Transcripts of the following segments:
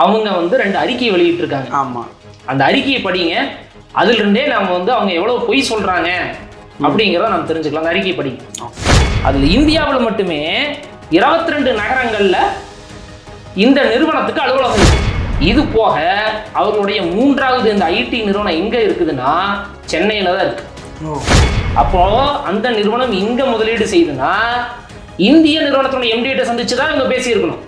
அவங்க வந்து ரெண்டு அறிக்கை வெளியிட்டிருக்காங்க. ஆமா. அந்த அறிக்கையை படிங்க. அதுல இருந்தே நம்ம வந்து அவங்க எவ்வளவு பொய் சொல்றாங்க அப்படிங்கிறத நம்ம தெரிஞ்சுக்கலாம். அந்த அறிக்கை படிங்க. அதுல இந்தியாவில் மட்டுமே 22 ரெண்டு நகரங்கள்ல இந்த நிறுவனத்துக்கு அலுவலகம். இது போக அவர்களுடைய மூன்றாவது இந்த ஐடி நிறுவனம் எங்க இருக்குதுன்னா சென்னையில தான் இருக்கு. அப்போ அந்த நிறுவனம் இங்க முதலீடு செய்யுதுன்னா இந்திய நிறுவனத்தோட எம்டிகிட்ட சந்திச்சு தான் இவங்க பேசியிருக்கணும்.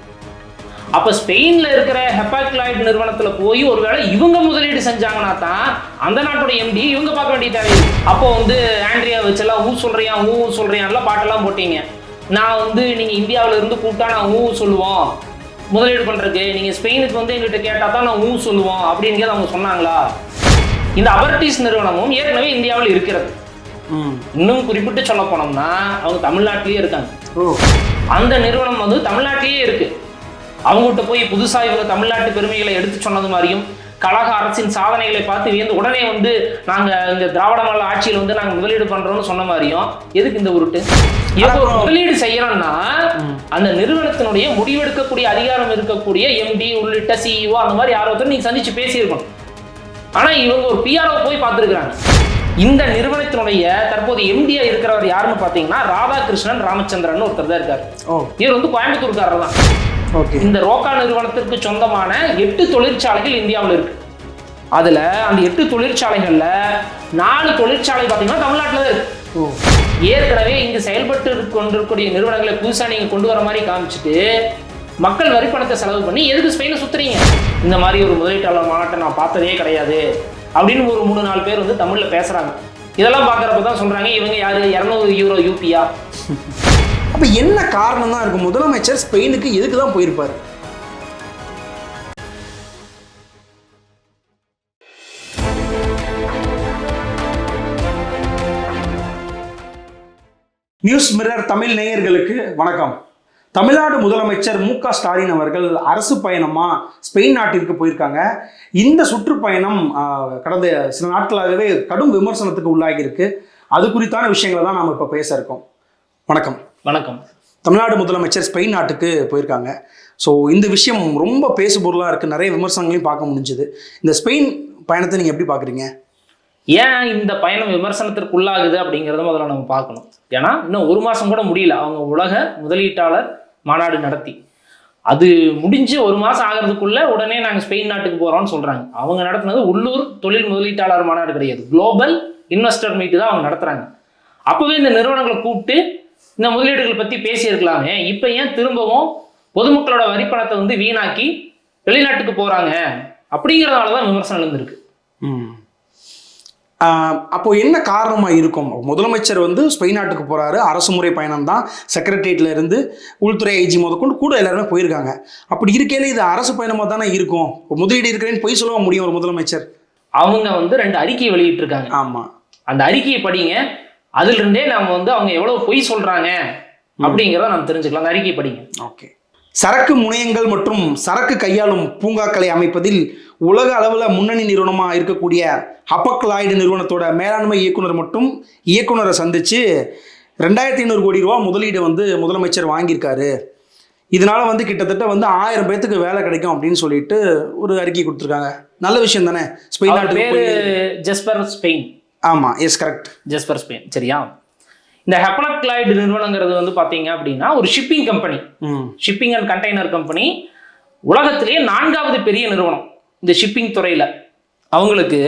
அப்ப ஸ்பெயின்ல இருக்கிற ஹெப்பாக்லாய்ட் நிறுவனத்துல போய் ஒருவேளை இவங்க முதலீடு செஞ்சாங்கன்னா தான் அந்த நாட்டோட எம்டி இவங்க பார்க்க வேண்டிய தேவை அப்போ வந்து ஆண்ட்ரியா வச்செல்லாம் ஊ சொல்றியா ஊ சொல்றியான்லாம் பாட்டெல்லாம் போட்டீங்க. நான் வந்து நீங்க இந்தியாவுல இருந்து கூப்பிட்டா நான் ஊ சொல்லுவோம். முதலீடு பண்றதுக்கு நீங்க ஸ்பெயினுக்கு வந்து எங்கிட்ட கேட்டா தான் நான் ஊ சொல்லுவோம் அப்படிங்கிறது அவங்க சொன்னாங்களா? இந்த அபர்டிஸ் நிறுவனமும் ஏற்கனவே இந்தியாவில் இருக்கிறது. ம். இன்னும் குறிப்பிட்டு சொல்ல போனோம்னா அவங்க தமிழ்நாட்டிலேயே இருக்காங்க. அந்த நிறுவனம் வந்து தமிழ்நாட்டிலேயே இருக்கு. அவங்ககிட்ட போய் புதுசா இவங்க தமிழ்நாட்டு பெருமைகளை எடுத்து சொன்னது மாதிரியும் கழக அரசின் சாதனைகளை பார்த்து வியந்து உடனே வந்து நாங்க இந்த திராவிட மாடல் ஆட்சியில் வந்து நாங்க முதலீடு பண்றோம்னு சொன்ன மாதிரியும் எதுக்கு இந்த உருட்டு? இவங்க ஒரு முதலீடு செய்யறோம்னா அந்த நிறுவனத்தினுடைய முடிவெடுக்கக்கூடிய அதிகாரம் இருக்கக்கூடிய எம்டி உள்ளிட்ட சிஇஓ அந்த மாதிரி யாரோ ஒருத்தர் நீங்க சந்திச்சு பேசியிருக்கணும். ஆனா இவங்க ஒரு பிஆர்ஓ போய் பார்த்துருக்காங்க இந்த நிறுவனத்தினுடைய தற்போது எம்டியா இருக்கிறவர் யாருன்னு பார்த்தீங்கன்னா ராதாகிருஷ்ணன் ராமச்சந்திரன் ஒருத்தர் தான் இருக்காரு. இவர் வந்து கோயம்புத்தூர்காரர் தான். இந்த ரோக்கா நிறுவனத்திற்கு சொந்தமான எட்டு தொழிற்சாலைகள் இந்தியாவில் இருக்கு. அதுல அந்த எட்டு தொழிற்சாலைகள்ல நாலு தொழிற்சாலை பார்த்தீங்கன்னா தமிழ்நாட்டில் தான் இருக்கு. ஏற்கனவே இங்கு செயல்பட்டு கொண்டிருக்கக்கூடிய நிறுவனங்களை புதுசா நீங்க கொண்டு வர மாதிரி காமிச்சிட்டு மக்கள் வரி பணத்தை செலவு பண்ணி எதுக்கு ஸ்பெயினை சுத்துறீங்க? இந்த மாதிரி ஒரு முதலீட்டாளர் மாநாட்டை நான் பார்த்ததே கிடையாது. அப்படின்னு ஒரு மூணு நாலு பேர் வந்து தமிழ்ல பேசுறாங்க. இதெல்லாம் பார்க்கறப்ப தான் சொல்றாங்க இவங்க யாரு? இரநூறு யூரோ யூபியா. அப்போ என்ன காரணம் தான் இருக்கும்? முதலமைச்சர் ஸ்பெயினுக்கு எதுக்கு தான் போயிருப்பார்? நியூஸ் மிரர் தமிழ் நேயர்களுக்கு வணக்கம். தமிழ்நாடு முதலமைச்சர் மு க ஸ்டாலின் அவர்கள் அரசு பயணமாக ஸ்பெயின் நாட்டிற்கு போயிருக்காங்க. இந்த சுற்றுப்பயணம் கடந்த சில நாட்களாகவே கடும் விமர்சனத்துக்கு உள்ளாகியிருக்கு அது குறித்தான விஷயங்களை தான் நாம் இப்போ பேச இருக்கோம். வணக்கம். வணக்கம். தமிழ்நாடு முதலமைச்சர் ஸ்பெயின் நாட்டுக்கு போயிருக்காங்க. ஸோ இந்த விஷயம் ரொம்ப பேசுபொருளாக இருக்குது நிறைய விமர்சனங்களையும் பார்க்க முடிஞ்சுது. இந்த ஸ்பெயின் பயணத்தை நீங்கள் எப்படி பார்க்குறீங்க? ஏன் இந்த பயணம் விமர்சனத்திற்கு உள்ளாகுது அப்படிங்கிறத முதல்ல நம்ம பார்க்கணும். ஏன்னா இன்னும் ஒரு மாசம் கூட முடியல. அவங்க உலக முதலீட்டாளர் மாநாடு நடத்தி. அது முடிஞ்சு ஒரு மாசம் ஆகிறதுக்குள்ள உடனே நாங்கள் ஸ்பெயின் நாட்டுக்கு போறோம்னு சொல்றாங்க. அவங்க நடத்துனது உள்ளூர் தொழில் முதலீட்டாளர் மாநாடு கிடையாது. குளோபல் இன்வெஸ்டர் மீட்டு தான் அவங்க நடத்துறாங்க. அப்பவே இந்த நிறுவனங்களை கூப்பிட்டு இந்த முதலீடுகள் பத்தி பேசியிருக்கலாமே. இப்போ ஏன் திரும்பவும் பொதுமக்களோட வரிப்பணத்தை வந்து வீணாக்கி வெளிநாட்டுக்கு போறாங்க? அப்படிங்கிறதால தான் விமர்சனம் இருந்திருக்கு ம். அப்போ என்ன காரணமாக இருக்கும்? முதலமைச்சர் வந்து ஸ்பெயின் நாட்டுக்கு போகிறாரு அரசு முறை பயணம் தான். செக்ரட்டரியேட்ல இருந்து உள்துறை ஐஜி முதற்கொண்டு கூட எல்லாருமே போயிருக்காங்க. அப்படி இருக்கையில இது அரசு பயணமாக தானே இருக்கும்? முதலீடு இருக்கிறேன்னு பொய் சொல்ல முடியும் ஒரு முதலமைச்சர்? அவங்க வந்து ரெண்டு அறிக்கை வெளியிட்டிருக்காங்க. ஆமாம் அந்த அறிக்கையை படிங்க. அதுல இருந்தே நம்ம வந்து அவங்க எவ்வளவு பொய் சொல்றாங்க அப்படிங்கிறத நம்ம தெரிஞ்சுக்கலாம். அந்த அறிக்கையை படிங்க. ஓகே. சரக்கு முனையங்கள் மற்றும் சரக்கு கையாளும் பூங்காக்களை அமைப்பதில் உலக அளவில் முன்னணி நிறுவனமாக இருக்கக்கூடிய ஹப்பக்லாய்டு நிறுவனத்தோட மேலாண்மை இயக்குனர் மற்றும் இயக்குனரை சந்தித்து ரெண்டாயிரத்தி ஐநூறு கோடி ரூபா முதலீடு வந்து முதலமைச்சர் வாங்கியிருக்காரு. இதனால வந்து கிட்டத்தட்ட வந்து ஆயிரம் பேத்துக்கு வேலை கிடைக்கும் அப்படின்னு சொல்லிட்டு ஒரு அறிக்கை கொடுத்துருக்காங்க. நல்ல விஷயம் தானே? ஸ்பெயின் பேரு ஜெஸ்பர் ஸ்பெயின். ஆமாம் எஸ் கரெக்ட் ஜெஸ்பர் ஸ்பெயின் சரியா? இந்த ஹெப்பனக்லாய்டு நிறுவனங்கிறது வந்து பாத்தீங்க அப்படின்னா ஒரு shipping company shipping and container company உலகத்திலேயே நான்காவது பெரிய நிறுவனம் இந்த ஷிப்பிங் துறையில. அவங்களுக்கு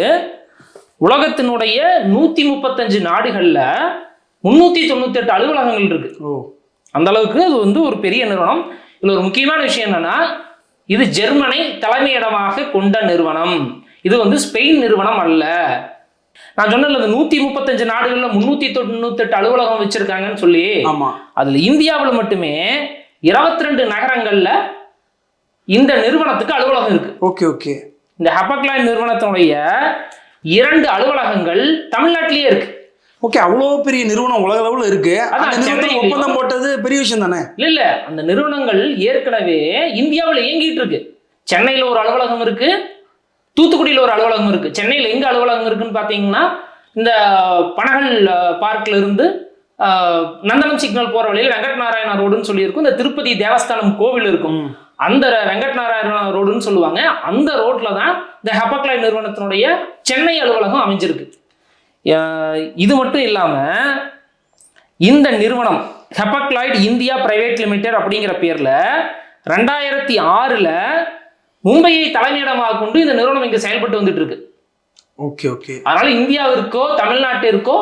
உலகத்தினுடைய நூத்தி முப்பத்தஞ்சு நாடுகள்ல முன்னூத்தி தொண்ணூத்தி எட்டு அலுவலகங்கள் இருக்கு. ஓ. அந்த அளவுக்கு அது வந்து ஒரு பெரிய நிறுவனம். இதுல ஒரு முக்கியமான விஷயம் என்னன்னா இது ஜெர்மனை தலைமையிடமாக கொண்ட நிறுவனம். இது வந்து ஸ்பெயின் நிறுவனம் அல்ல. நான் சொன்னேன்ல இந்த நூத்தி முப்பத்தஞ்சு நாடுகள்ல முன்னூத்தி தொண்ணூத்தெட்டு அலுவலகம் வச்சிருக்காங்கன்னு சொல்லி ஆமாம் அதுல இந்தியாவில் மட்டுமே 22 ரெண்டு நகரங்கள்ல இந்த நிறுவனத்துக்கு அலுவலகம் இருக்கு. Okay okay. இந்த ஹப்பக்லாய் நிறுவனத்தினுடைய இரண்டு அலுவலகங்கள் தமிழ்நாட்டிலேயே இருக்கு. ஓகே அவ்வளோ பெரிய நிறுவனம் உலக அளவில் இருக்கு. அந்த ஒப்பந்தம் போட்டது பெரிய விஷயம் தானே? இல்ல இல்ல. அந்த நிறுவனங்கள் ஏற்கனவே இந்தியாவில் இயங்கிட்டு இருக்கு. சென்னையில ஒரு அலுவலகம் இருக்கு. தூத்துக்குடியில் ஒரு அலுவலகம் இருக்கு. சென்னையில் எங்க அலுவலகம் இருக்குன்னு பாத்தீங்கன்னா இந்த பனகல் அஹ், பார்க்ல இருந்து நந்தனம் சிக்னல் போற வழியில் வெங்கட் நாராயண ரோடுன்னு சொல்லியிருக்கும். இந்த திருப்பதி தேவஸ்தானம் கோவில் இருக்கும். அந்த வெங்கட் நாராயண ரோடுன்னு சொல்லுவாங்க. அந்த ரோட்ல தான் இந்த ஹெப்பக்லைட் நிறுவனத்தினுடைய சென்னை அலுவலகம் அமைஞ்சிருக்கு. இது மட்டும் இல்லாம இந்த நிறுவனம் ஹெப்பக்லாய்ட் இந்தியா பிரைவேட் லிமிடெட் அப்படிங்கிற பேர்ல ரெண்டாயிரத்தி ஆறுல மும்பையை தலைமையிடமாக கொண்டு இந்த நிறுவனம் இங்க செயல்பட்டு வந்துட்டு இருக்கு ஓகே ஓகே. அதனால இந்தியாவிற்கோ தமிழ்நாட்டிற்கோ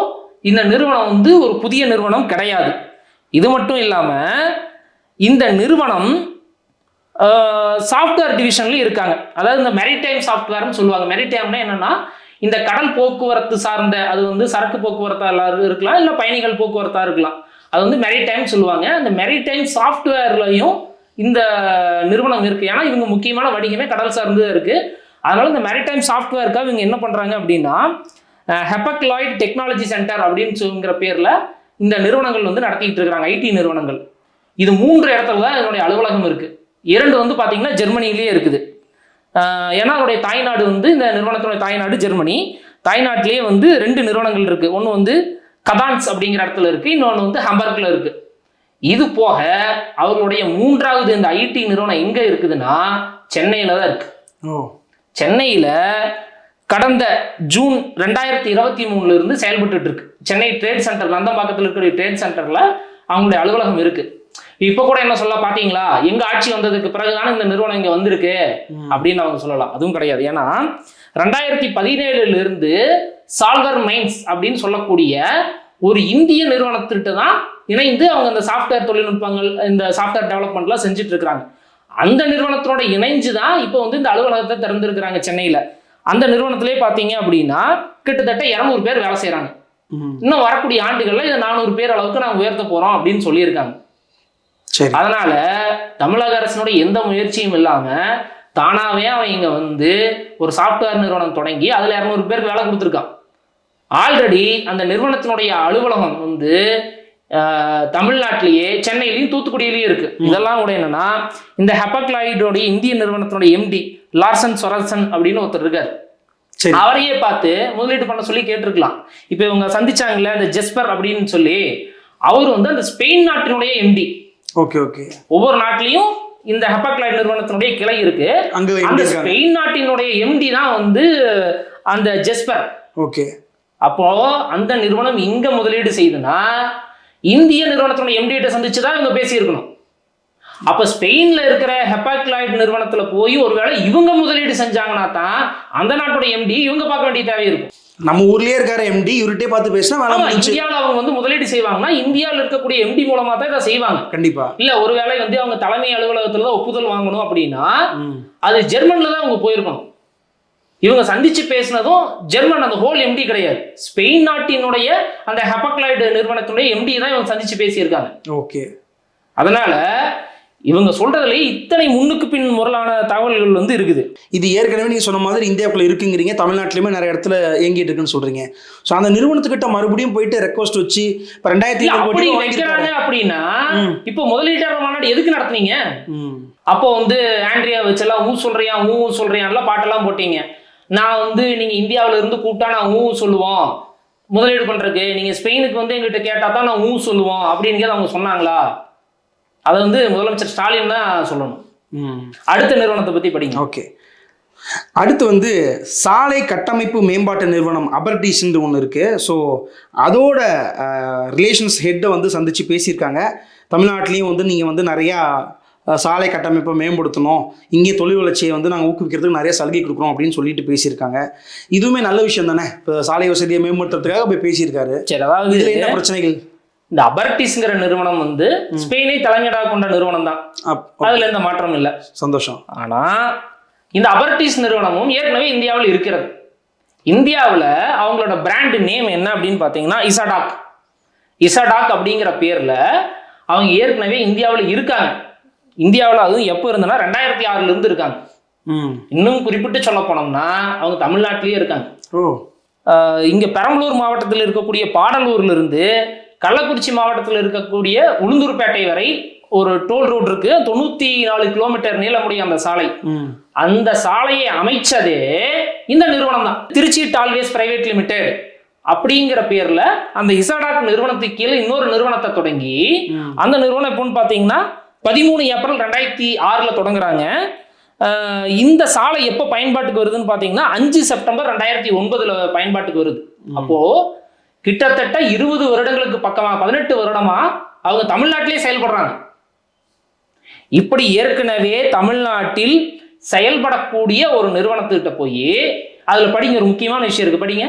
இந்த நிறுவனம் வந்து ஒரு புதிய நிறுவனம் கிடையாது. இது மட்டும் இல்லாம இந்த நிறுவனம் சாஃப்ட்வேர் டிவிஷன்ல இருக்காங்க. அதாவது இந்த மெரிடைம் சாஃப்ட்வேர்னு சொல்லுவாங்க. மெரிடைம்னா என்னன்னா இந்த கடல் போக்குவரத்து சார்ந்த அது வந்து சரக்கு போக்குவரத்தா இருக்கலாம் இல்லை பயணிகள் போக்குவரத்தா இருக்கலாம். அது வந்து மெரிடைம் சொல்லுவாங்க. அந்த மெரிடைம் சாஃப்ட்வேர்லையும் இந்த நிறுவனம் இருக்குது ஏன்னா இவங்க முக்கியமான வணிகமே கடல் சார்ந்து இருக்குது அதனால் இந்த மேரிடைம் சாஃப்ட்வேருக்காக இவங்க என்ன பண்ணுறாங்க அப்படின்னா ஹெப்பக்லாய்ட் டெக்னாலஜி சென்டர் அப்படின்னு சொல்லுங்கிற பேரில் இந்த நிறுவனங்கள் வந்து நடத்திட்டு இருக்கிறாங்க ஐடி நிறுவனங்கள். இது மூன்று இடத்துல தான் இதனுடைய அலுவலகம் இருக்குது இரண்டு வந்து பாத்தீங்கன்னா ஜெர்மனிலேயே இருக்குது. ஏன்னா அதனுடைய தாய்நாடு வந்து இந்த நிறுவனத்தினுடைய தாய்நாடு ஜெர்மனி. தாய்நாட்டிலேயே வந்து ரெண்டு நிறுவனங்கள் இருக்குது ஒன்று வந்து கதான்ஸ் அப்படிங்கிற இடத்துல இருக்குது இன்னொன்று வந்து ஹம்பர்கில் இருக்குது இது போக அவர்களுடைய மூன்றாவது இந்த ஐடி நிறுவனம் எங்க இருக்குதுன்னா சென்னையில தான் இருக்கு. சென்னையில் கடந்த ஜூன் ரெண்டாயிரத்தி இருபத்தி மூணுல இருந்து செயல்பட்டுட்டு இருக்கு. சென்னை ட்ரேட் சென்டர் நந்தம்பாக்கத்தில் இருக்கிற ட்ரேட் சென்டர்ல அவங்களுடைய அலுவலகம் இருக்கு. இப்போ கூட என்ன சொல்ல பாத்தீங்களா? எங்க ஆட்சி வந்ததுக்கு பிறகுதானே இந்த நிறுவனம் இங்க வந்திருக்கு அப்படின்னு அவங்க சொல்லலாம். அதுவும் கிடையாது. ஏன்னா ரெண்டாயிரத்தி பதினேழுல இருந்து சால்வர் மைன்ஸ் அப்படின்னு சொல்லக்கூடிய ஒரு இந்திய நிறுவனத்திட்ட தான் இணைந்து அவங்க இந்த சாஃப்ட்வேர் தொழில்நுட்பங்கள் இந்த சாஃப்ட்வேர் டெவலப்மெண்ட்லாம் செஞ்சுட்டு இருக்கிறாங்க அந்த நிறுவனத்தோட இணைஞ்சு தான் இப்போ வந்து இந்த அலுவலகத்தை திறந்திருக்கிறாங்க சென்னையில். அந்த நிறுவனத்திலே பார்த்தீங்க அப்படின்னா கிட்டத்தட்ட இரநூறு பேர் வேலை செய்கிறாங்க இன்னும் வரக்கூடிய ஆண்டுகளில் இதை நானூறு பேர் அளவுக்கு நாங்கள் உயர்த்த போகிறோம் அப்படின்னு சொல்லியிருக்காங்க. சரி. அதனால தமிழக அரசினுடைய எந்த முயற்சியும் இல்லாம தானாவே அவன் இங்க வந்து ஒரு சாஃப்ட்வேர் நிறுவனம் தொடங்கி அதுல இரநூறு பேருக்கு வேலை கொடுத்துருக்கான். ஆல்ரெடி அந்த நிறுவனத்தினுடைய அலுவலகம் வந்து தமிழ்நாட்டிலேயே சென்னையிலையும் தூத்துக்குடியிலையும் இருக்கு. இதெல்லாம் கூட என்னன்னா இந்த ஹெப்பக்லாய்டோடைய இந்திய நிறுவனத்தினுடைய எம்டி லார்சன் சொரசன் அப்படின்னு ஒருத்தர் இருக்கார். அவரையே பார்த்து முதலீடு பண்ண சொல்லி கேட்டிருக்கலாம். இப்போ இவங்க சந்திச்சாங்கல்ல இந்த ஜெஸ்பர் அப்படின்னு சொல்லி அவர் வந்து அந்த ஸ்பெயின் நாட்டினுடைய எம்டி ஓகே ஓகே. ஒவ்வொரு நாட்டிலையும் இந்த ஹெப்பக்லைட் நிறுவனத்தினுடைய கிளை இருக்கு. அந்த ஸ்பெயின் நாட்டினுடைய எம்டி தான் வந்து அந்த ஜெஸ்பர். ஓகே. அப்போ அந்த நிறுவனம் இங்க முதலீடு செய்துனா இந்திய நிறுவனத்தினுடைய எம்டி கிட்ட சந்திச்சு தான் இவங்க பேசியிருக்கணும். அப்ப ஸ்பெயின்ல இருக்கிற ஹெப்பாக்லாய்ட் நிறுவனத்துல போய் ஒருவேளை இவங்க முதலீடு செஞ்சாங்கன்னா தான் அந்த நாட்டுடைய எம்டி இவங்க பார்க்க வேண்டிய தேவை இருக்கும். நம்ம ஊர்லயே இருக்காரு எம்டி இவர்கிட்டயே பார்த்து பேசினா இந்தியாவில் அவங்க வந்து முதலீடு செய்வாங்கன்னா இந்தியாவில் இருக்கக்கூடிய எம்டி மூலமா தான் இதை செய்வாங்க. கண்டிப்பா. இல்ல ஒருவேளை வந்து அவங்க தலைமை அலுவலகத்துல தான் ஒப்புதல் வாங்கணும் அப்படின்னா அது ஜெர்மன்ல தான் அவங்க போயிருக்கணும். இவங்க சந்திச்சு பேசினதும் ஜெர்மன் அந்த ஹோல் எம்டி கிடையாது. ஸ்பெயின் நாட்டினுடைய அந்த ஹெப்பக்லைடு நிறுவனத்தினுடைய எம்டி தான் இவங்க சந்திச்சு பேசியிருக்காங்க. ஓகே. அதனால இவங்க சொல்றதுல இத்தனை முன்னுக்கு பின் முரளான தகவல்கள் வந்து இருக்குது. இது ஏற்கனவே நீங்க சொன்ன மாதிரி இந்தியாவுக்குள்ள இருக்குங்கிறீங்க. தமிழ்நாட்டிலுமே நிறைய இடத்துல இயங்கிட்டு இருக்குன்னு சொல்றீங்க. ஸோ அந்த நிறுவனத்துக்கிட்ட மறுபடியும் போயிட்டு ரெக்வஸ்ட் வச்சு இப்போ ரெண்டாயிரத்தி அப்படி வைக்கிறாங்க அப்படின்னா. இப்போ முதலீட்டாளர் மாநாடு எதுக்கு நடத்துனீங்க? அப்போ வந்து ஆண்ட்ரியா வச்செல்லாம் ஊ சொல்றியா ஊ சொல்றியான்லாம் பாட்டெல்லாம் போட்டீங்க. நான் வந்து நீங்க இந்தியாவுல இருந்து கூப்பிட்டா நான் ஊ சொல்லுவோம். முதலீடு பண்றதுக்கு. நீங்க ஸ்பெயினுக்கு வந்து எங்கிட்ட கேட்டா தான் நான் ஊ சொல்லுவோம் அப்படின்னு அவங்க சொன்னாங்களா? அதை வந்து முதலமைச்சர் ஸ்டாலின் தான் சொல்லணும். அடுத்த நிறுவனத்தை பத்தி படிங்க. ஓகே. அடுத்து வந்து சாலை கட்டமைப்பு மேம்பாட்டு நிறுவனம் அபர்டீஸ்ன்னு ஒன்று இருக்குது ஸோ அதோட ரிலேஷன்ஸ் ஹெட்டை வந்து சந்தித்து பேசியிருக்காங்க. தமிழ்நாட்டிலையும் வந்து நீங்கள் வந்து நிறையா சாலை கட்டமைப்பை மேம்படுத்தணும். இங்கே தொழில் வளர்ச்சியை வந்து நாங்கள் ஊக்குவிக்கிறதுக்கு நிறைய சலுகை கொடுக்குறோம் அப்படின்னு சொல்லிட்டு பேசியிருக்காங்க. இதுவுமே நல்ல விஷயம் தானே? இப்போ சாலை வசதியை மேம்படுத்துறதுக்காக போய் பேசியிருக்காரு. சரி அதாவது இதில் என்ன பிரச்சனைகள்? இந்த அபர்டிஸ்ங்கிற நிறுவனம் வந்து ஸ்பெயினை தலைமையிடாக கொண்ட நிறுவனம் தான். அதுல எந்த மாற்றம் இல்லை. சந்தோஷம். ஆனா இந்த அபர்டிஸ் நிறுவனமும் ஏற்கனவே இந்தியாவில் இருக்கிறது. இந்தியாவில் அவங்களோட பிராண்ட் நேம் என்ன அப்படின்னு பார்த்தீங்கன்னா இசடாக். இசடாக் அப்படிங்கிற பேர்ல அவங்க ஏற்கனவே இந்தியாவில் இருக்காங்க. இந்தியாவில் அதுவும் எப்போ இருந்தனா ரெண்டாயிரத்தி ஆறுல இருந்து இருக்காங்க. இன்னும் குறிப்பிட்டு சொல்ல போனோம்னா அவங்க தமிழ்நாட்டிலேயே இருக்காங்க. இங்க பெரம்பலூர் மாவட்டத்தில் இருக்கக்கூடிய பாடலூர்ல இருந்து கள்ளக்குறிச்சி மாவட்டத்தில் இருக்கக்கூடிய உளுந்தூர்பேட்டை வரை ஒரு டோல் ரோடு இருக்கு. தொண்ணூத்தி நாலு கிலோமீட்டர் நீளமுடைய அந்த சாலை. அந்த சாலையை அமைச்சதே இந்த நிறுவனம் தான். திருச்சி டால்வேஸ் பிரைவேட் லிமிடெட் அப்படிங்கிற பேர்ல அந்த இசாடாக் நிறுவனத்துக்கு கீழே இன்னொரு நிறுவனத்தை தொடங்கி. அந்த நிறுவனம் எப்போன்னு பார்த்தீங்கன்னா பதிமூணு ஏப்ரல் ரெண்டாயிரத்தி ஆறில் தொடங்குறாங்க. இந்த சாலை எப்போ பயன்பாட்டுக்கு வருதுன்னு பார்த்தீங்கன்னா அஞ்சு செப்டம்பர் ரெண்டாயிரத்தி ஒன்பதுல பயன்பாட்டுக்கு வருது. அப்போ கிட்டத்தட்ட இருபது வருடங்களுக்கு பக்கமா பதினெட்டு வருடமா அவங்க தமிழ்நாட்டிலே செயல்படுறாங்க. இப்படி ஏற்கனவே தமிழ்நாட்டில் செயல்படக்கூடிய ஒரு நிறுவனத்துக்கிட்ட போய் அதுல படிங்க ஒரு முக்கியமான விஷயம் இருக்கு படிங்க.